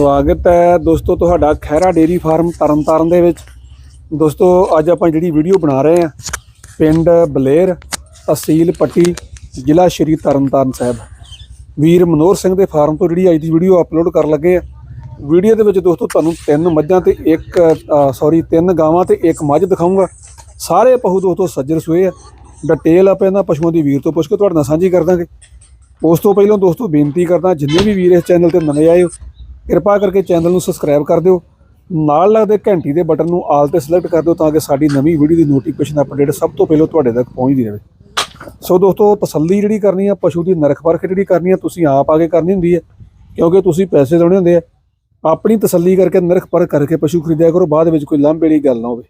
ਸਵਾਗਤ ਹੈ ਦੋਸਤੋ ਤੁਹਾਡਾ ਖੈਰਾ ਡੇਰੀ ਫਾਰਮ ਤਰਨਤਾਰਨ ਦੇ ਵਿੱਚ। ਦੋਸਤੋ, ਅੱਜ ਆਪਾਂ ਜਿਹੜੀ ਵੀਡੀਓ ਬਣਾ ਰਹੇ ਹਾਂ, ਪਿੰਡ ਬਲੇਰ ਤਹਿਸੀਲ ਪੱਟੀ, ਜ਼ਿਲ੍ਹਾ ਸ਼੍ਰੀ ਤਰਨਤਾਰਨ ਸਾਹਿਬ। ਵੀਰ ਮਨੋਹਰ ਸਿੰਘ ਦੇ ਫਾਰਮ ਤੋਂ ਜਿਹੜੀ ਅੱਜ ਦੀ ਵੀਡੀਓ ਅਪਲੋਡ ਕਰਨ ਲੱਗੇ ਆ ਵੀਡੀਓ ਦੇ ਵਿੱਚ ਦੋਸਤੋ ਤੁਹਾਨੂੰ ਤਿੰਨ ਮੱਝਾਂ ਤੇ ਇੱਕ ਸੌਰੀ ਤਿੰਨ ਗਾਵਾਂ ਤੇ ਇੱਕ ਮੱਝ ਦਿਖਾਊਂਗਾ। ਸਾਰੇ ਪਸ਼ੂ ਦੋਸਤੋ ਸੱਜਰ ਸੂਏ ਆ। ਡਿਟੇਲ ਆਪਾਂ ਇਹਨਾਂ ਪਸ਼ੂਆਂ ਦੀ ਵੀਰ ਤੋਂ ਪੁੱਛ ਕੇ ਤੁਹਾਡੇ ਨਾਲ ਸਾਂਝੀ ਕਰ ਦਾਂਗੇ। ਉਸ ਤੋਂ ਪਹਿਲਾਂ ਦੋਸਤੋ ਬੇਨਤੀ ਕਰਦਾ, ਜਿੰਨੇ ਵੀ ਵੀਰ ਇਸ ਚੈਨਲ ਤੇ ਨਵੇਂ ਆਏ ਹੋ ਕਿਰਪਾ ਕਰਕੇ ਚੈਨਲ ਨੂੰ ਸਬਸਕ੍ਰਾਈਬ ਕਰ ਦਿਓ। ਨਾਲ ਲੱਗਦੇ ਘੰਟੀ ਦੇ ਬਟਨ ਨੂੰ ਆਲ ਤੇ ਸਿਲੈਕਟ ਕਰ ਦਿਓ ਤਾਂ ਕਿ ਸਾਡੀ ਨਵੀਂ ਵੀਡੀਓ ਦੀ ਨੋਟੀਫਿਕੇਸ਼ਨ ਅਪਡੇਟ ਸਭ ਤੋਂ ਪਹਿਲਾਂ ਤੁਹਾਡੇ ਤੱਕ ਪਹੁੰਚਦੀ ਰਹੇ। ਸੋ ਦੋਸਤੋ, ਤਸੱਲੀ ਜਿਹੜੀ ਕਰਨੀ ਆ, ਪਸ਼ੂ ਦੀ ਨਰਖ ਪਰਖ ਜਿਹੜੀ ਕਰਨੀ ਆ, ਤੁਸੀਂ ਆਪ ਆ ਕੇ ਕਰਨੀ ਹੁੰਦੀ ਹੈ ਕਿਉਂਕਿ ਤੁਸੀਂ ਪੈਸੇ ਦੇਣੇ ਹੁੰਦੇ ਆ। ਆਪਣੀ ਤਸੱਲੀ ਕਰਕੇ ਨਰਖ ਪਰਖ ਕਰਕੇ ਪਸ਼ੂ ਖਰੀਦਿਆ ਕਰੋ, ਬਾਅਦ ਵਿੱਚ ਕੋਈ ਲਾਂਭੇ ਵਾਲੀ ਗੱਲ ਨਾ ਹੋਵੇ।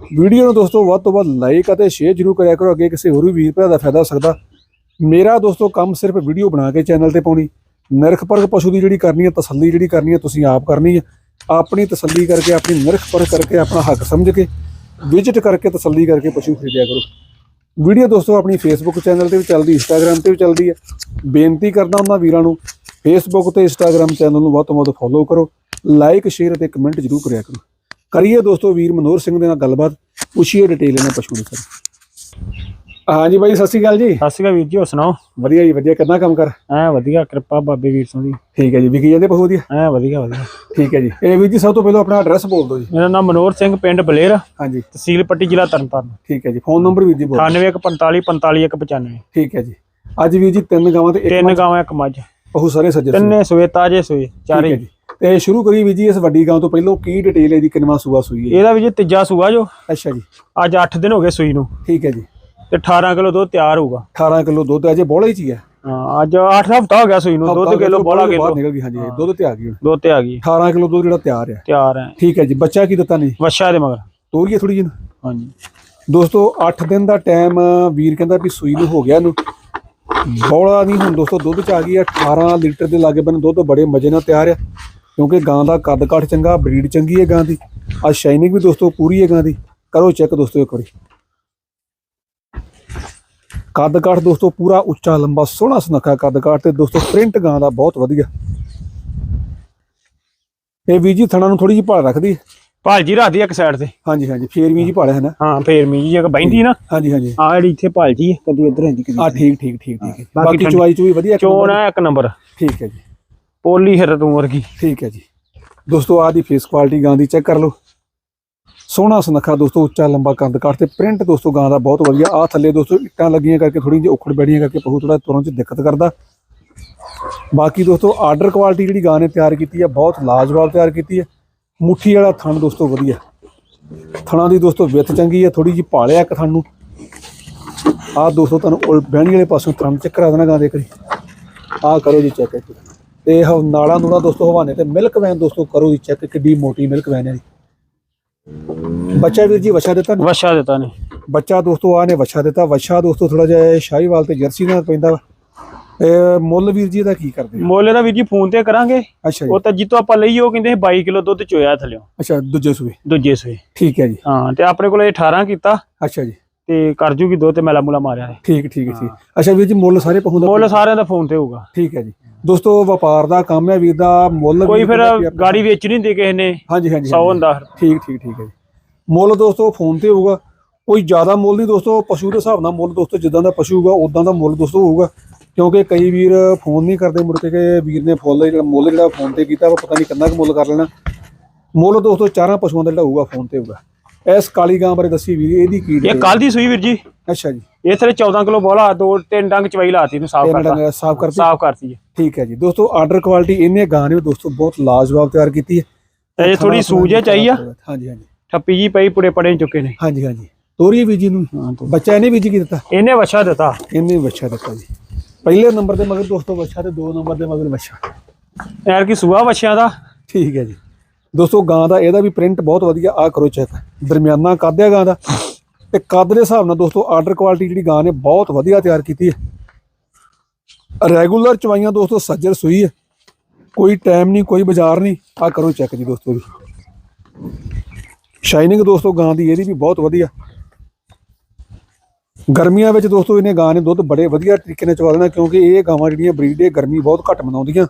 ਵੀਡੀਓ ਨੂੰ ਦੋਸਤੋ, ਵੱਧ ਤੋਂ ਵੱਧ ਲਾਈਕ ਅਤੇ ਸ਼ੇਅਰ ਜ਼ਰੂਰ ਕਰਿਆ ਕਰੋ, ਅੱਗੇ ਕਿਸੇ ਹੋਰ ਵੀ ਵੀਰ ਭਰਾ ਦਾ ਫਾਇਦਾ ਹੋ ਸਕਦਾ। ਮੇਰਾ ਦੋਸਤੋ, ਕੰਮ ਸਿਰਫ ਵੀਡੀਓ ਬਣਾ ਕੇ ਚੈਨਲ ਤੇ ਪਾਉਣੀ। ਨਰਖ ਪਰਖ ਪਸ਼ੂ ਦੀ ਜਿਹੜੀ ਕਰਨੀ ਹੈ, ਤਸੱਲੀ ਜਿਹੜੀ ਕਰਨੀ ਹੈ, ਤੁਸੀਂ ਆਪ ਕਰਨੀ ਹੈ। ਆਪਣੀ ਤਸੱਲੀ ਕਰਕੇ, ਆਪਣੀ ਨਰਖ ਪਰਖ ਕਰਕੇ, ਆਪਣਾ ਹੱਕ ਸਮਝ ਕੇ, ਵਿਜ਼ਿਟ ਕਰਕੇ, ਤਸੱਲੀ ਕਰਕੇ ਪਸ਼ੂ ਖਰੀਦਿਆ ਕਰੋ। ਵੀਡੀਓ ਦੋਸਤੋ, ਆਪਣੀ ਫੇਸਬੁੱਕ ਚੈਨਲ ਤੇ ਵੀ ਚੱਲਦੀ ਇੰਸਟਾਗ੍ਰam ਤੇ ਵੀ ਚੱਲਦੀ ਹੈ। ਬੇਨਤੀ ਕਰਦਾ ਉਹਨਾਂ ਵੀਰਾਂ ਨੂੰ ਫੇਸਬੁੱਕ ਤੇ ਇੰਸਟਾਗ੍ਰam ਚੈਨਲ ਨੂੰ ਵੱਧ ਤੋਂ ਵੱਧ ਫੋਲੋ ਕਰੋ। ਲਾਈਕ ਸ਼ੇਅਰ ਅਤੇ ਕਮੈਂਟ ਜ਼ਰੂਰ ਕਰਿਆ ਕਰੋ। ਕਰੀਏ ਦੋਸਤੋ, ਵੀਰ ਮਨੋਹਰ ਸਿੰਘ ਦੇ ਨਾਲ ਗੱਲਬਾਤ, ਪੁੱਛੀਏ ਡਿਟੇਲ ਇਹਨਾਂ ਪਸ਼ੂ ਦੀ ਸਰ ਹਾਂਜੀ ਬਾਈ ਸਤਿ ਸ਼੍ਰੀ ਅਕਾਲ ਜੀ। ਸਤਿ ਸ਼੍ਰੀ ਅਕਾਲ ਵੀਰ ਜੀ ਹੋਰ ਸੁਣਾਓ? ਵਧੀਆ ਜੀ ਵਧੀਆ। ਕਿੰਨਾ ਕੰਮ ਕਰ? ਐ ਵਧੀਆ ਕਿਰਪਾ ਬਾਬੇ ਵੀਰ ਸਿੰਘ ਦੀ। ਠੀਕ ਹੈ ਜੀ ਵਿਕੀ ਜਾਂਦੇ ਪਸ਼ੂ ਵਧੀਆ? ਐ ਵਧੀਆ ਵਧੀਆ। ਠੀਕ ਹੈ ਜੀ। ਇਹ ਵੀਰ ਜੀ ਸਭ ਤੋਂ ਪਹਿਲਾਂ ਆਪਣਾ ਐਡਰੈਸ ਬੋਲ ਦਿਓ ਜੀ। ਮੇਰਾ ਨਾਮ ਮਨੋਹਰ ਸਿੰਘ ਪਿੰਡ ਬਲੇਰ ਹਾਂਜੀ। ਤਹਿਸੀਲ ਪੱਟੀ ਜ਼ਿਲ੍ਹਾ ਤਰਨਤਾਰਨ। ਠੀਕ ਹੈ ਜੀ ਫੋਨ ਨੰਬਰ ਵੀਰ ਜੀ ਬੋਲ 9145 45195 ਠੀਕ ਹੈ ਜੀ। ਅੱਜ ਵੀਰ ਜੀ ਤਿੰਨ ਗਾਵਾਂ ਤੇ ਇੱਕ ਤਿੰਨ ਗਾਵਾਂ ਇੱਕ ਮੱਝ। ਪਸ਼ੂ ਸਾਰੇ ਸੱਜਰ ਸੀ ਤਿੰਨੇ ਸੂਏ ਤਾਜੇ ਸੂਏ ਠੀਕ ਚਾਰੇ। ਤੇ ਸ਼ੁਰੂ ਕਰੀ ਵੀਰ ਜੀ ਇਸ ਵੱਡੀ ਗਾਂ ਤੋਂ ਪਹਿਲਾਂ ਕੀ ਡਿਟੇਲ ਹੈ ਜੀ ਕਿੰਨਵਾਂ ਸੂਆ ਸੂਈ ਹੈ ਇਹਦਾ ਵੀ ਜੀ ਤੀਜਾ ਸੂਆ ਜੋ। ਅੱਛਾ ਜੀ। ਅੱਜ 8 ਦਿਨ ਹੋ ਗਏ ਸੂਈ ਨੂੰ। ਠੀਕ ਹੈ ਜੀ। ਤੇ 18 ਕਿਲੋ ਦੁੱਧ ਤਿਆਰ ਹੋਊਗਾ। 18 ਕਿਲੋ ਦੁੱਧ ਅਜੇ ਬੋਲਾ ਹੀ ਚ ਹੀ। ਹੈ ਹਾਂ ਅੱਜ 8 ਹਫ਼ਤਾ ਹੋ ਗਿਆ ਸੂਈ ਨੂੰ ਦੁੱਧ ਕਿਲੋ ਬੋਲਾ ਕਿਲੋ। ਨਿਕਲ ਗਈ ਹਾਂਜੀ ਦੁੱਧ ਤੇ ਆ ਗਈ ਦੁੱਧ ਤੇ ਆ ਗਈ। 18 ਕਿਲੋ ਦੁੱਧ ਜਿਹੜਾ ਤਿਆਰ ਹੈ। ਤਿਆਰ ਹੈ। ਠੀਕ ਹੈ ਜੀ ਬੱਚਾ ਕੀ ਦਿੱਤਾ ਨਹੀਂ ਵਛਾ ਦੇ ਮਗਰ। ਤੋਰੀਏ ਥੋੜੀ ਜਿਹੀ ਹਾਂਜੀ। ਦੋਸਤੋ 8 ਦਿਨ ਦਾ ਟਾਈਮ ਵੀਰ ਕਹਿੰਦਾ ਵੀ ਸੂਈ ਨੂੰ ਹੋ ਗਿਆ ਇਹਨੂੰ। ਬੋਲਾ ਨਹੀਂ ਹੁਣ ਦੋਸਤੋ ਦੁੱਧ ਚ ਆ ਗਈ ਹੈ। 18 ਲੀਟਰ ਦੇ ਲਾਗੇ ਬੰਨ ਦੁੱਧ ਬੜੇ ਮਜ਼ੇ ਨਾਲ ਤਿਆਰ ਆ ਕਿਉਂਕਿ ਗਾਂ ਦਾ ਕੱਦ ਕਾਠ ਚੰਗਾ ਬਰੀਡ ਚੰਗੀ ਹੈ ਗਾਂ ਦੀ। ਆ ਸ਼ਾਈਨਿੰਗ ਵੀ ਦੋਸਤੋ ਪੂਰੀ ਹੈ ਗਾਂ ਦੀ। ਕਰੋ ਚੈੱਕ ਦੋਸਤੋ ਇੱਕ ਵਾਰੀ। ਕੱਦ ਕਾਠ ਦੋਸਤੋ ਪੂਰਾ ਉੱਚਾ ਲੰਬਾ ਸੋਹਣਾ ਸੁਨੱਖਾ ਕੱਦ ਕਾਠ ਤੇ ਦੋਸਤੋ ਪ੍ਰਿੰਟ ਗਾਂ ਦਾ ਬਹੁਤ ਵਧੀਆ। ਇਹ ਵੀਰ ਜੀ ਥਣਾ ਨੂੰ ਥੋੜੀ ਜਿਹੀ ਭਾਲ ਰੱਖਦੀ ਹੈ। ਭਾਲ ਜੀ ਰੱਖਦੀ ਇੱਕ ਸਾਈਡ ਤੇ। ਹਾਂਜੀ ਹਾਂਜੀ ਫੇਰ ਵੀ ਜੀ ਭਾਲਿਆ ਹੈ ਨਾ। ਹਾਂ ਫੇਰ ਮੀ ਜੀ ਬੈਂਦੀ ਨਾ। ਹਾਂਜੀ ਹਾਂਜੀ। ਆ ਜਿਹੜੀ ਇੱਥੇ ਭਾਲ ਜੀ ਹੈ, ਕਦੀ ਇੱਧਰ ਆਂਦੀ ਕਦੀ ਆ ਠੀਕ ਠੀਕ ਠੀਕ ਠੀਕ ਹੈ। ਬਾਕੀ ਬਾਕੀ ਠੰਡੀ- ਚੂਈ ਵਧੀਆ ਇੱਕ ਚੋਣ ਨੰਬਰ? ਇੱਕ ਨੰਬਰ ਠੀਕ ਹੈ ਜੀ। ਪੋਲੀ ਹਿਰ ਤੂੰ ਵਰਗੀ ਠੀਕ ਹੈ ਜੀ। ਦੋਸਤੋ ਆਹ ਦੀ ਫੇਸ ਕੁਆਲਿਟੀ ਗਾਂ ਦੀ ਚੈੱਕ ਕਰ ਲਓ। ਸੋਹਣਾ ਸੁਨੱਖਾ ਦੋਸਤੋ, ਉੱਚਾ ਲੰਬਾ ਕੰਦ ਕਾਠ ਤੇ ਪ੍ਰਿੰਟ ਦੋਸਤੋ, ਗਾਂ ਦਾ ਬਹੁਤ ਵਧੀਆ। ਆ ਥੱਲੇ ਦੋਸਤੋ, ਇੱਟਾਂ ਲੱਗੀਆਂ ਕਰਕੇ ਥੋੜੀ ਜਿਹੀ ਔਖੜ ਬੈੜੀਆਂ ਕਰਕੇ ਪਹੂ ਥੋੜਾ ਤੁਰਨ ਚ ਦਿੱਕਤ ਕਰਦਾ। ਬਾਕੀ ਦੋਸਤੋ ਆਰਡਰ ਕੁਆਲਿਟੀ ਜਿਹੜੀ ਗਾਂ ਨੇ ਤਿਆਰ ਕੀਤੀ ਹੈ, ਬਹੁਤ ਲਾਜਵਾਬ ਤਿਆਰ ਕੀਤੀ ਹੈ। ਮੁੱਠੀ ਵਾਲਾ ਥਣ ਦੋਸਤੋ, ਵਧੀਆ। ਥਣਾ ਦੀ ਦੋਸਤੋ, ਵਿੱਥ ਚੰਗੀ ਹੈ ਥੋੜੀ ਜਿਹੀ ਭਾਲਿਆ ਇੱਕ ਥਣ ਨੂੰ। ਆਹ ਦੋਸਤੋ, ਤੁਹਾਨੂੰ ਉਲ, ਬਹਿਣੀ ਵਾਲੇ ਪਾਸੋਂ ਥਣ ਚੈੱਕ ਕਰਾ ਦੇਣਾ ਗਾਂ ਦੇ ਕਰੀ ਆਹ ਕਰੋ ਜੀ ਚੈੱਕ। ਤੇ ਨਾਲਾ ਨੂਲਾ ਦੋਸਤੋ, ਹਵਾਨੇ ਤੇ ਮਿਲਕ ਵੈਨ ਦੋਸਤੋ, ਕਰੋ ਜੀ ਚੈੱਕ, ਕਿੱਡੀ ਮੋਟੀ ਮਿਲਕ ਵੈਨ ਹੈ ਜੀ। ਬੱਚਾ ਵੀਰ ਜੀ ਵਛਾ ਦਿੱਤਾ ਨਾ? ਵਛਾ ਦਿੱਤਾ ਨੇ। ਬੱਚਾ ਦੋਸਤੋ ਆ ਨੇ ਵਛਾ ਦਿੱਤਾ। ਵਛਾ ਦੋਸਤੋ ਥੋੜਾ ਜਿਹਾ ਸ਼ਾਹੀਵਾਲ ਤੇ ਜਰਸੀ ਨਾਲ ਪੈਂਦਾ। ਇਹ ਮੁੱਲ ਵੀਰ ਜੀ ਦਾ ਕੀ ਕਰਦੇ? ਮੋਲੇ ਦਾ ਵੀਰ ਜੀ ਫੋਨ ਤੇ ਕਰਾਂਗੇ। ਅੱਛਾ ਜੀ। ਉਹ ਤਾਂ ਜਿੱਤੋਂ ਆਪਾਂ ਲਈ ਉਹ ਕਹਿੰਦੇ ਸੀ 22 ਕਿਲੋ ਦੁੱਧ ਚੋਇਆ ਥਲਿਓ। ਅੱਛਾ ਦੂਜੇ ਸੂਏ। ਦੂਜੇ ਸੂਏ। ਠੀਕ ਹੈ ਜੀ। ਹਾਂ ਤੇ ਆਪਣੇ ਕੋਲ ਇਹ 18 ਕੀਤਾ। ਅੱਛਾ ਜੀ। ਤੇ ਕਰ ਜੂਗੀ ਦੋ ਤੇ ਮੈਲਾ ਮੂਲਾ ਮਾਰਿਆ ਹੈ ਠੀਕ ਠੀਕ ਠੀਕ। ਅੱਛਾ ਵੀਰ ਜੀ ਮੁੱਲ ਸਾਰੇ ਪਹੁੰਚ ਦਾ ਮੁੱਲ ਸਾਰਿਆਂ ਦਾ ਫੋਨ ਤੇ ਹੋਊਗਾ। ਠੀਕ ਹੈ ਜੀ। ਦੋਸਤੋ ਵਪਾਰ ਦਾ ਕੰਮ ਹੈ ਵੀਰ ਦਾ ਮੁੱਲ ਕੋਈ ਫਿਰ ਗਾੜੀ ਵੇਚਣੀ ਹੁੰਦੀ ਕਿਸੇ ਨੇ। ਹਾਂਜੀ ਹਾਂਜੀ 100 ਹਾਂਜੀ। ਹੁੰਦਾ ਠੀਕ ਠੀਕ ਠੀਕ ਹੈ ਜੀ। ਮੁੱਲ ਦੋਸਤੋ ਫੋਨ ਤੇ ਹੋਊਗਾ। ਕੋਈ ਜ਼ਿਆਦਾ ਮੁੱਲ ਨਹੀਂ ਦੋਸਤੋ ਪਸ਼ੂ ਦੇ ਹਿਸਾਬ ਨਾਲ ਮੁੱਲ ਦੋਸਤੋ ਜਿੱਦਾਂ ਦਾ ਪਸ਼ੂ ਹੋਊਗਾ ਉਦਾਂ ਦਾ ਮੁੱਲ ਦੋਸਤੋ ਹੋਊਗਾ। ਕਿਉਂਕਿ ਕਈ ਵੀਰ ਫੋਨ ਨਹੀਂ ਕਰਦੇ ਮੁੜ ਕੇ ਕਿ ਵੀਰ ਨੇ ਫੁੱਲ ਜਿਹੜਾ ਮੁੱਲ ਜਿਹੜਾ ਫੋਨ ਤੇ ਕੀਤਾ ਉਹ ਪਤਾ ਨਹੀਂ ਕਿੰਨਾ ਕੁ ਮੁੱਲ ਕਰ ਲੈਣਾ। ਮੁੱਲ ਦੋਸਤੋ ਚਾਰਾਂ ਪਸ਼ੂਆਂ ਦਾ ਜਿਹੜਾ ਹੋਊਗਾ ਫੋਨ ਤੇ ਹੋਊਗਾ। ਇਸ ਕਾਲੀ ਗਾਂ ਬਾਰੇ ਦੱਸੀ ਵੀਰ ਇਹਦੀ ਕੀ ਇਹ detail? ਕੱਲ ਦੀ ਸੂਈ ਵੀਰ ਜੀ। ਅੱਛਾ ਜੀ। ਇਹ ਥਲੇ 14 ਕਿਲੋ ਬੋਲਾ ਦੋ ਤਿੰਨ ਡੰਗ ਚਵਾਈ ਲਾਤੀ ਨੂੰ ਸਾਫ਼ ਤਿੰਨ ਕਰਤਾ। ਡੰਗ ਸਾਫ਼ ਕਰਤੀ? ਸਾਫ਼ ਕਰਤੀ ਹੈ ਠੀਕ ਹੈ ਜੀ। ਦੋਸਤੋ ਆਰਡਰ ਕੁਆਲਿਟੀ ਇਹਨੇ ਗਾਂ ਨੇ ਦੋਸਤੋ ਬਹੁਤ ਲਾਜਵਾਬ ਤਿਆਰ ਕੀਤੀ ਹੈ। ਇਹ ਥੋੜੀ ਸੂਜ ਹੈ ਚਾਹੀਆ। ਹਾਂਜੀ ਹਾਂਜੀ। ਠੱਪੀ ਜੀ ਪਈ ਪੁੜੇ ਪੜੇ ਚੁੱਕੇ ਨੇ। ਹਾਂਜੀ ਹਾਂਜੀ। ਤੋਰੀ ਬੀਜੀ ਨੂੰ? ਹਾਂ ਤੋਂ ਬੱਚਾ ਇਹਨੇ ਬੀਜੀ ਕੀ ਦਿੱਤਾ? ਇਹਨੇ ਵਛਾ ਦਿੱਤਾ। ਇਹਨੇ ਬੱਚਾ ਦਿੱਤਾ ਜੀ। ਪਹਿਲੇ ਨੰਬਰ ਤੇ ਮਗਰ ਦੋਸਤੋ ਬੱਚਾ ਤੇ ਦੋ ਨੰਬਰ ਤੇ ਮਗਰ ਬੱਚਾ ਯਾਰ ਕੀ ਸੂਆ ਵਛਿਆਂ ਦਾ। ਠੀਕ ਹੈ ਜੀ। ਦੋਸਤੋ, ਗਾਂ ਦਾ ਇਹਦਾ ਵੀ ਪ੍ਰਿੰਟ ਬਹੁਤ ਵਧੀਆ। ਆ ਕਰੋ ਚੈੱਕ ਦਰਮਿਆਨਾ ਕੱਦ ਹੈ ਗਾਂ ਦਾ। ਤੇ ਕੱਦ ਦੇ ਹਿਸਾਬ ਨਾਲ ਦੋਸਤੋ ਆਰਡਰ ਕੁਆਲਿਟੀ ਜਿਹੜੀ ਗਾਂ ਨੇ ਬਹੁਤ ਵਧੀਆ ਤਿਆਰ ਕੀਤੀ ਹੈ। ਰੈਗੂਲਰ ਚਵਾਈਆਂ ਦੋਸਤੋ, ਸੱਜਰ ਸੂਈ ਹੈ। ਕੋਈ ਟਾਈਮ ਨਹੀਂ, ਕੋਈ ਬਾਜ਼ਾਰ ਨਹੀਂ। ਆ ਕਰੋ ਚੈੱਕ ਜੀ ਦੋਸਤੋ ਜੀ। ਸ਼ਾਈਨਿੰਗ ਦੋਸਤੋ, ਗਾਂ ਦੀ ਇਹਦੀ ਵੀ ਬਹੁਤ ਵਧੀਆ। ਗਰਮੀਆਂ ਵਿੱਚ ਦੋਸਤੋ, ਇਹਨੇ ਗਾਂ ਨੇ ਦੁੱਧ ਬੜੇ ਵਧੀਆ ਤਰੀਕੇ ਨਾਲ ਚਵਾ ਦੇਣਾ ਕਿਉਂਕਿ ਇਹ ਗਾਵਾਂ ਜਿਹੜੀਆਂ ਬਰੀਡ ਹੈ ਗਰਮੀ ਬਹੁਤ ਘੱਟ ਮਨਾਉਂਦੀਆਂ।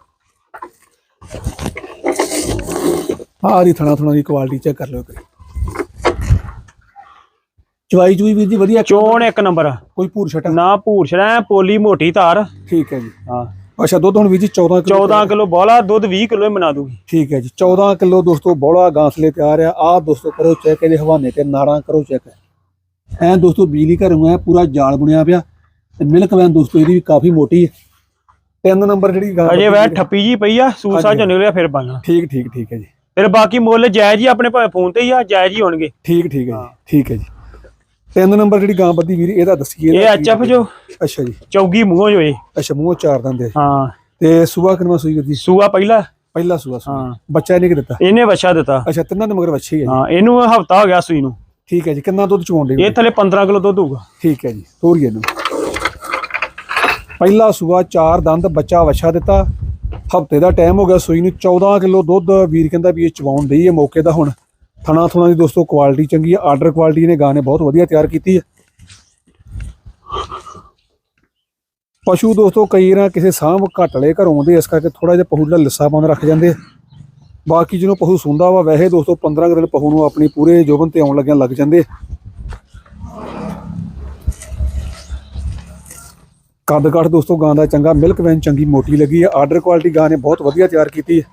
ਆਹ ਦੀ ਥਣਾ ਥਣਾ ਦੀ ਕੁਆਲਿਟੀ ਚੈੱਕ ਕਰ ਲਿਓ ਤੁਸੀਂ ਚਵਾਈ ਚੂਈ ਵੀਰ ਜੀ ਵਧੀਆ ਚੋਣ ਇੱਕ ਨੰਬਰ। ਕੋਈ ਭੂਰ ਛਟਾ ਨਾ ਭੂਰ ਛੜਾ ਪੋਲੀ ਮੋਟੀ ਧਾਰ। ਠੀਕ ਹੈ ਜੀ। ਹਾਂ। ਅੱਛਾ ਦੁੱਧ ਹੁਣ ਵੀਰ ਜੀ 14 ਕਿਲੋ 14 ਕਿਲੋ ਬੋਲਾ ਦੁੱਧ 20 ਕਿਲੋ ਬਣਾ ਦੂਗੀ। ਠੀਕ ਹੈ ਜੀ। 14 ਕਿਲੋ ਦੋਸਤੋ ਬੋਲਾ ਗਾਂਸਲੇ ਤਿਆਰ ਆ। ਆਹ ਦੋਸਤੋ ਕਰੋ ਚੈੱਕ ਇਹਦੇ ਹਵਾਨੇ ਤੇ ਨਾੜਾਂ ਕਰੋ ਚੈੱਕ ਐ ਦੋਸਤੋ ਬਿਜਲੀ ਘਰ ਐ ਪੂਰਾ ਜਾਲ ਬੁਣਿਆ ਪਿਆ। ਤੇ ਮਿਲਕ ਵੈਨ ਦੋਸਤੋ ਇਹਦੀ ਵੀ ਕਾਫੀ ਮੋਟੀ ਹੈ। ਤਿੰਨ ਨੰਬਰ ਜਿਹੜੀ ਗਾਂ ਅਜੇ ਵੈ ਠੱਪੀ ਜੀ ਪਈ ਆ ਸੂਸਾ ਚ ਨਿਕਲਿਆ ਫਿਰ ਬਣਨਾ। ਠੀਕ ਠੀਕ ਠੀਕ ਹੈ ਜੀ। ਫਿਰ ਬਾਕੀ ਮੁੱਲ ਜਾਇਜ਼ ਹੀ ਆਪਣੇ ਭਾਵੇਂ ਫੋਨ ਤੇ ਹੀ ਆ ਜਾਇਜ਼ ਹੀ ਹੋਣਗੇ। ਠੀਕ ਠੀਕ ਹੈ ਜੀ ਠੀਕ ਹੈ ਜੀ। ਤਿੰਨ ਨੰਬਰ ਜਿਹੜੀ ਗਾਂ ਬੱਦੀ ਵੀਰ ਇਹਦਾ ਦੱਸੀਏ ਇਹ ਐਚਐਫ ਜੋ ਅੱਛਾ ਜੀ। ਚੌਗੀ ਮੂੰਹੋਂ ਜੋ ਇਹ। ਅੱਛਾ ਮੂੰਹ ਚਾਰ ਦੰਦ ਹੈ। ਤੇ ਸੂਆ ਕਿੰਨਾ ਸੂਈ ਜੀ ਸੂਆ ਪਹਿਲਾ। ਪਹਿਲਾ ਸੂਆ ਹਾਂ। ਬੱਚਾ ਇਹਨੇ ਕਿ ਦਿੱਤਾ? ਇਹਨੇ ਬੱਚਾ ਦਿੱਤਾ। ਅੱਛਾ ਤਿੰਨਾਂ ਦੇ ਮਗਰ ਵੱਛੀ ਹੈ ਹਾਂ ਇਹਨੂੰ ਹਫਤਾ ਹੋ ਗਿਆ ਸੂਈ ਨੂੰ। ਠੀਕ ਹੈ ਜੀ ਕਿੰਨਾ ਦੁੱਧ ਚਵਾਉਣ ਦੇ ਇਹ ਥਲੇ 15 ਕਿਲੋ ਦੁੱਧ ਹੋਊਗਾ। ਠੀਕ ਹੈ ਜੀ ਤੋਰੀਏ ਨੂੰ ਪਹਿਲਾ ਸੂਆ ਚਾਰ ਦੰਦ ਬੱਚਾ ਵਛਾ ਦਿੱਤਾ। ਹਫ਼ਤੇ ਦਾ ਟਾਈਮ ਹੋ ਗਿਆ ਸੂਈ ਨੂੰ। 14 ਕਿਲੋ ਦੁੱਧ ਵੀਰ ਕਹਿੰਦਾ ਵੀ ਇਹ ਚਵਾਉਣ ਦੀ ਹੈ ਮੌਕੇ ਦਾ ਹੁਣ। ਥਣਾ ਥੁਣਾ ਦੀ ਦੋਸਤੋ ਕੁਆਲਿਟੀ ਚੰਗੀ ਹੈ। ਆਰਡਰ ਕੁਆਲਿਟੀ ਨੇ ਗਾਣੇ ਬਹੁਤ ਵਧੀਆ ਤਿਆਰ ਕੀਤੀ ਹੈ। ਪਸ਼ੂ ਦੋਸਤੋ, ਕਈ ਨਾ ਕਿਸੇ ਸਾਂਭ ਘਟਲੇ ਘਰੋਂ ਆਉਂਦੇ ਇਸ ਕਰਕੇ ਥੋੜਾ ਜਿਹਾ ਪਹੂ ਦਾ ਲਿੱਸਾ ਪਾਉਣ ਰੱਖ ਜਾਂਦੇ ਬਾਕੀ ਜਿਹਨੂੰ ਪਸ਼ੂ ਸੁੰਦਾ ਵਾ, ਵੈਸੇ ਦੋਸਤੋ 15 ਕੁ ਦਿਨ ਪਹੂ ਨੂੰ ਆਪਣੀ ਪੂਰੇ ਜੋਬਨ ਤੇ ਆਉਣ ਲੱਗਿਆ ਲੱਗ ਜਾਂਦੇ ਕੱਦ ਕੱਟ ਦੋਸਤੋ, ਗਾਂ ਦਾ ਚੰਗਾ ਮਿਲਕ ਵੈਨ ਚੰਗੀ, ਮੋਟੀ ਲੱਗੀ ਹੈ। ਆਰਡਰ ਕੁਆਲਿਟੀ ਗਾਂ ਨੇ ਬਹੁਤ ਵਧੀਆ ਤਿਆਰ ਕੀਤੀ ਹੈ।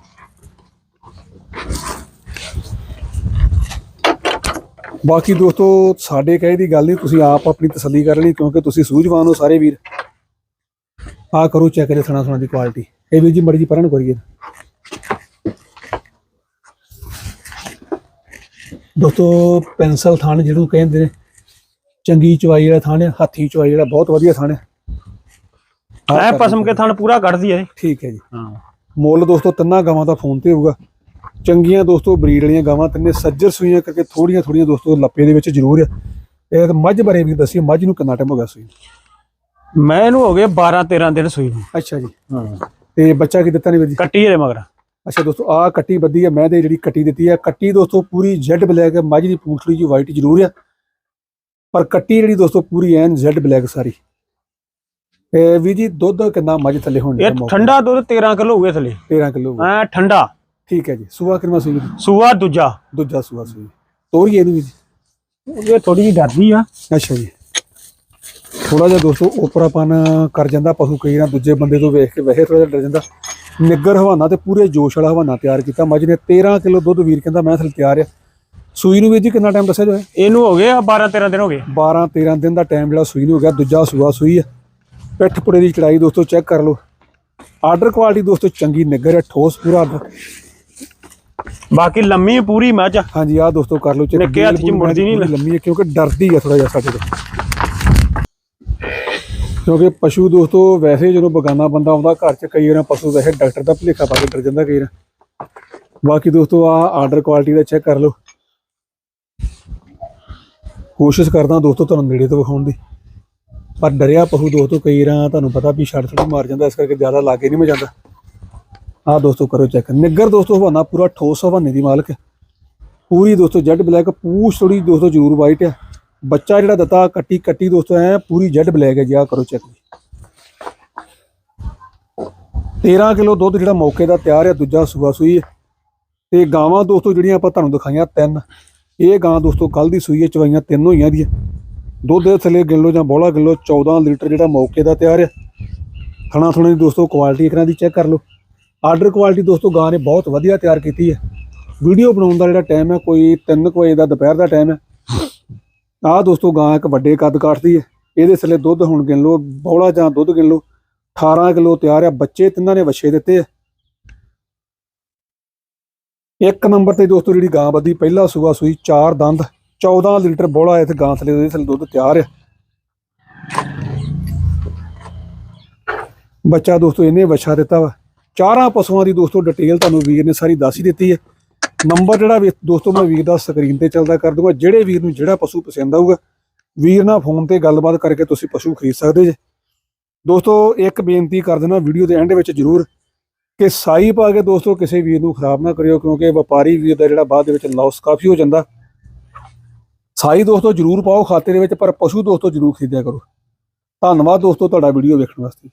ਬਾਕੀ ਦੋਸਤੋ, ਸਾਡੇ ਕਹੇ ਦੀ ਗੱਲ ਨਹੀਂ, ਤੁਸੀਂ ਆਪ ਆਪਣੀ ਤਸੱਲੀ ਕਰ ਲੈਣੀ, ਕਿਉਂਕਿ ਤੁਸੀਂ ਸੂਝਵਾਨ ਹੋ ਸਾਰੇ ਵੀਰ। ਆ ਕਰੋ ਚੈੱਕ ਕਰੇ ਸੁਣਾ ਸੁਣਾ ਦੀ ਕੁਆਲਿਟੀ ਇਹ ਵੀਰ ਜੀ ਮਰਜ਼ੀ ਜੀ ਪਰਨ ਕਰੀਏ। ਦੋਸਤੋ ਪੈਨਸਲ ਥਾਣ ਜਿਹਨੂੰ ਕਹਿੰਦੇ ਨੇ, ਚੰਗੀ ਚਵਾਈ ਵਾਲਾ ਥਾਣ ਹੈ, ਹੱਥੀ ਚਵਾਈ ਜਿਹੜਾ ਬਹੁਤ ਵਧੀਆ ਥਾਣ ਹੈ। ਐ ਪਸਮ ਕੇ ਥਣ ਪੂਰਾ ਕੱਢਦੀ ਐ ਠੀਕ ਹੈ ਜੀ। ਹਾਂ। ਮੁੱਲ ਦੋਸਤੋ ਤਿੰਨਾਂ ਗਾਵਾਂ ਦਾ ਫੋਨ ਤੇ ਹੋਊਗਾ। ਚੰਗੀਆਂ ਦੋਸਤੋ ਬਰੀਡ ਵਾਲੀਆਂ ਗਾਵਾਂ ਤਿੰਨੇ ਸੱਜਰ ਸੂਈਆਂ ਕਰਕੇ ਥੋੜੀਆਂ ਥੋੜੀਆਂ ਦੋਸਤੋ ਲੱਪੇ ਦੇ ਵਿੱਚ ਜ਼ਰੂਰ ਆ। ਇਹ ਤਾਂ ਮੱਝ ਬਾਰੇ ਵੀ ਦੱਸਿਓ ਮੱਝ ਨੂੰ ਕਿੰਨਾ ਟਾਈਮ ਹੋ ਗਿਆ ਸੂਈ? ਮੈਂ ਇਹਨੂੰ ਹੋ ਗਏ 12 13 ਦਿਨ ਸੂਈ ਨੂੰ। ਅੱਛਾ ਜੀ। ਹਾਂ। ਤੇ ਬੱਚਾ ਕੀ ਦਿੱਤਾ ਨਹੀਂ ਵੀਰ ਜੀ? ਕੱਟੀ ਇਹਦੇ ਮਗਰ। ਅੱਛਾ ਦੋਸਤੋ ਆ ਕੱਟੀ ਬੱਦੀ ਹੈ ਮੈਂ ਤੇ ਜਿਹੜੀ ਕੱਟੀ ਦਿੱਤੀ ਹੈ ਕੱਟੀ ਦੋਸਤੋ ਪੂਰੀ ਜੈਡ ਬਲੈਕ ਹੈ ਮੱਝ ਦੀ ਪੂੰਛੜੀ ਜੀ ਵਾਈਟ ਜ਼ਰੂਰ ਹੈ ਪਰ ਕੱਟੀ ਜਿਹੜੀ ਦੋਸਤੋ ਪੂਰੀ ਐਨ ਜੈਡ ਬਲੈਕ ਸਾਰੀ। ਇਹ ਵੀ ਜੀ ਦੁੱਧ ਕਿੰਨਾ ਮੱਝ ਥੱਲੇ ਹੋਣ ਇਹ ਠੰਡਾ ਦੁੱਧ 13 ਕਿਲੋ ਹੋਏ ਥਲੇ। 13 ਕਿਲੋ ਐ ਠੰਡਾ। ਠੀਕ ਹੈ ਜੀ। ਸੂਆ ਕਿੰਨਾ ਸੂਈ? ਜੀ? ਸੂਆ ਦੂਜਾ। ਦੂਜਾ ਸੂਆ ਸੂਈ। ਤੋਰੀਏ ਇਹਨੂੰ ਵੀ ਜੀ? ਇਹ ਥੋੜੀ ਜਿਹੀ ਡਰਦੀ ਆ। ਅੱਛਾ ਜੀ। ਥੋੜਾ ਜਿਹਾ ਦੋਸਤੋ ਉਪਰਾਪਨ ਕਰ ਜਾਂਦਾ ਪਸ਼ੂ ਕਈ ਨਾ ਦੂਜੇ ਬੰਦੇ ਤੋਂ ਵੇਖ ਕੇ ਵੈਸੇ ਥੋੜਾ ਜਿਹਾ ਡਰ ਜਾਂਦਾ। ਨਿੱਗਰ ਹਵਾਨਾ ਤੇ ਪੂਰੇ ਜੋਸ਼ ਵਾਲਾ ਹਵਾਨਾ ਤਿਆਰ ਕੀਤਾ। ਮੱਝ ਨੇ 13 ਕਿਲੋ ਦੁੱਧ ਵੀਰ ਕਹਿੰਦਾ ਮੈਂ ਥਲ ਤਿਆਰ ਆ। ਸੂਈ ਨੂੰ ਵੀ ਜੀ ਕਿੰਨਾ ਟਾਈਮ ਦੱਸਿਆ ਜੋ ਹੈ ਇਹਨੂੰ ਹੋ ਗਏ ਆ 12 13 ਦਿਨ ਹੋ ਗਏ। 12 13 ਦਿਨ ਦਾ ਟਾਈਮ ਜਿਹੜਾ ਸੂਈ ਨੂੰ ਹੋ ਗਿਆ ਦੂਜਾ ਸੂਆ ਸੂਈ ਹੈ ਪਿੱਠ ਪੁੜੇ ਦੀ ਚੜਾਈ ਦੋਸਤੋ ਚੈੱਕ ਕਰ ਲਓ। ਆਰਡਰ ਕੁਆਲਿਟੀ ਦੋਸਤੋ ਚੰਗੀ ਨਿੱਗਰ ਹੈ ਠੋਸ ਪੂਰਾ ਆਰਡਰ ਬਾਕੀ ਲੰਮੀ ਪੂਰੀ ਮੱਝ। ਹਾਂਜੀ ਆਹ ਦੋਸਤੋ ਕਰ ਲਓ ਚੈੱਕ। ਨਿੱਕੇ ਹੱਥ 'ਚ ਮੁੜਦੀ ਨਹੀਂ ਲੰਮੀ ਹੈ ਕਿਉਂਕਿ ਡਰਦੀ ਹੈ ਥੋੜਾ ਜਿਹਾ ਸਾਡੇ ਤੋਂ। ਕਿਉਂਕਿ ਪਸ਼ੂ ਦੋਸਤੋ ਵੈਸੇ ਜਦੋਂ ਬਗਾਨਾ ਬੰਦਾ ਆਉਂਦਾ ਘਰ 'ਚ ਕਈ ਵਾਰ ਪਸ਼ੂ ਵੈਸੇ ਡਾਕਟਰ ਦਾ ਭੁਲੇਖਾ ਪਾ ਕੇ ਡਰ ਜਾਂਦਾ ਕਈ ਵਾਰ। ਬਾਕੀ ਦੋਸਤੋ ਆ ਆਰਡਰ ਕੁਆਲਿਟੀ ਦਾ ਚੈੱਕ ਕਰ ਲਓ। ਕੋਸ਼ਿਸ਼ ਕਰਦਾ ਦੋਸਤੋ ਤੁਹਾਨੂੰ ਨੇੜੇ ਤੋਂ ਵਿਖਾਉਣ ਦੀ। ਪਰ ਡਰਿਆ ਪਹੂ ਦੋਸਤੋ ਕਈ ਵਾਰ, ਤੁਹਾਨੂੰ ਪਤਾ ਵੀ ਛੱਡ ਛੱਡ ਮਾਰ ਜਾਂਦਾ, ਇਸ ਕਰਕੇ ਜ਼ਿਆਦਾ ਲਾਗੇ ਨਹੀਂ ਮੈਂ ਜਾਂਦਾ। ਆਹ ਦੋਸਤੋ ਕਰੋ ਚੈੱਕ ਨਿੱਗਰ ਦੋਸਤੋ ਹਵਾਨਾ ਪੂਰਾ ਠੋਸ ਹਵਾਨੇ ਦੀ ਮਾਲਕ। ਹੈ ਪੂਰੀ ਦੋਸਤੋ ਜੈਡ ਬਲੈਕ, ਪੂਛ ਥੋੜੀ ਦੋਸਤੋ ਜ਼ਰੂਰ ਵਾਈਟ ਆ। ਬੱਚਾ ਜਿਹੜਾ ਦਿੱਤਾ, ਕੱਟੀ ਕੱਟੀ ਦੋਸਤੋ ਐ, ਪੂਰੀ ਜੈਡ ਬਲੈਕ ਹੈ ਜੀ, ਆਹ ਕਰੋ ਚੈੱਕ 13 ਕਿਲੋ ਦੁੱਧ ਜਿਹੜਾ ਮੌਕੇ ਦਾ ਤਿਆਰ ਹੈ ਦੂਜਾ ਸੂਆ ਸੂਈ ਹੈ। ਤੇ ਗਾਵਾਂ ਦੋਸਤੋ ਜਿਹੜੀਆਂ ਆਪਾਂ ਤੁਹਾਨੂੰ ਦਿਖਾਈਆਂ ਤਿੰਨ। ਇਹ ਗਾਂ ਦੋਸਤੋ ਕੱਲ ਦੀ ਸੂਈ ਹੈ ਚਵਾਈਆਂ ਤਿੰਨ ਹੋਈਆਂ ਦੀਆਂ ਦੁੱਧ ਦੇ ਥੱਲੇ ਕਿਲੋ ਜਾਂ ਬੋਲਾ ਕਿਲੋ 14 ਲੀਟਰ ਜਿਹੜਾ ਮੌਕੇ ਦਾ ਤਿਆਰ ਆ। ਥਣਾ ਥੁਣਾ ਦੀ ਦੋਸਤੋ ਕੁਆਲਿਟੀ ਇਹਨਾਂ ਦੀ ਚੈੱਕ ਕਰ ਲਓ। ਆਰਡਰ ਕੁਆਲਿਟੀ ਦੋਸਤੋ, ਗਾਂ ਨੇ ਬਹੁਤ ਵਧੀਆ ਤਿਆਰ ਕੀਤੀ ਹੈ ਵੀਡੀਓ ਬਣਾਉਣ ਦਾ ਜਿਹੜਾ ਟਾਈਮ ਹੈ ਕੋਈ 3 ਵਜੇ ਦਾ ਦੁਪਹਿਰ ਦਾ ਟਾਈਮ ਹੈ ਆਹ ਦੋਸਤੋ, ਗਾਂ ਇੱਕ ਵੱਡੇ ਕੱਦ ਕਾਟਦੀ ਹੈ ਇਹਦੇ ਥੱਲੇ ਦੁੱਧ ਹੁਣ ਗਿਣ ਲਓ ਬੌਲਾ ਜਾਂ ਦੁੱਧ ਗਿਣ ਲਓ। 18 ਕਿਲੋ ਤਿਆਰ ਆ, ਬੱਚੇ ਤਿੰਨਾਂ ਨੇ ਵੱਛੇ ਦਿੱਤੇ ਆ। ਇੱਕ ਨੰਬਰ ਤੇ ਦੋਸਤੋ, ਜਿਹੜੀ ਗਾਂ ਬੱਦੀ ਪਹਿਲਾ ਸੂਆ ਸੂਈ ਚਾਰ ਦੰਦ। 14 ਲੀਟਰ ਬੋਲਾ ਇੱਥੇ ਗਾਂ ਥੱਲੇ ਉਹਦੇ ਥੱਲੇ ਦੁੱਧ ਤਿਆਰ ਆ ਬੱਚਾ ਦੋਸਤੋ, ਇਹਨੇ ਵੱਛਾ ਦਿੱਤਾ ਵਾ। ਚਾਰਾਂ ਪਸ਼ੂਆਂ ਦੀ ਦੋਸਤੋ ਡਿਟੇਲ ਤੁਹਾਨੂੰ ਵੀਰ ਨੇ ਸਾਰੀ ਦੱਸ ਹੀ ਦਿੱਤੀ ਹੈ। ਨੰਬਰ ਜਿਹੜਾ ਵੀ ਦੋਸਤੋ, ਮੈਂ ਵੀਰ ਦਾ ਸਕਰੀਨ ਤੇ ਚੱਲਦਾ ਕਰ ਦੂੰਗਾ। ਜਿਹੜੇ ਵੀਰ ਨੂੰ ਜਿਹੜਾ ਪਸ਼ੂ ਪਸੰਦ ਆਊਗਾ, ਵੀਰ ਨਾਲ ਫੋਨ ਤੇ ਗੱਲਬਾਤ ਕਰਕੇ ਤੁਸੀਂ ਪਸ਼ੂ ਖਰੀਦ ਸਕਦੇ ਜੇ। ਦੋਸਤੋ, ਇੱਕ ਬੇਨਤੀ ਕਰ ਦੇਣਾ ਵੀਡੀਓ ਦੇ ਐਂਡ ਵਿੱਚ ਜ਼ਰੂਰ ਕਿ ਸਾਈ ਪਾ ਕੇ ਦੋਸਤੋ, ਕਿਸੇ ਵੀਰ ਨੂੰ ਖਰਾਬ ਨਾ ਕਰਿਓ, ਕਿਉਂਕਿ ਵਪਾਰੀ ਵੀਰ ਦਾ ਜਿਹੜਾ ਬਾਅਦ ਦੇ ਵਿੱਚ ਲਾਸ ਕਾਫੀ ਹੋ ਜਾਂਦਾ। ਸਾਈ ਦੋਸਤੋ ਜ਼ਰੂਰ ਪਾਓ, ਖਾਤੇ ਦੇ ਵਿੱਚ, ਪਰ ਪਸ਼ੂ ਦੋਸਤੋ ਜ਼ਰੂਰ ਖਰੀਦਿਆ ਕਰੋ। ਧੰਨਵਾਦ ਦੋਸਤੋ ਤੁਹਾਡਾ ਵੀਡੀਓ ਵੇਖਣ ਵਾਸਤੇ।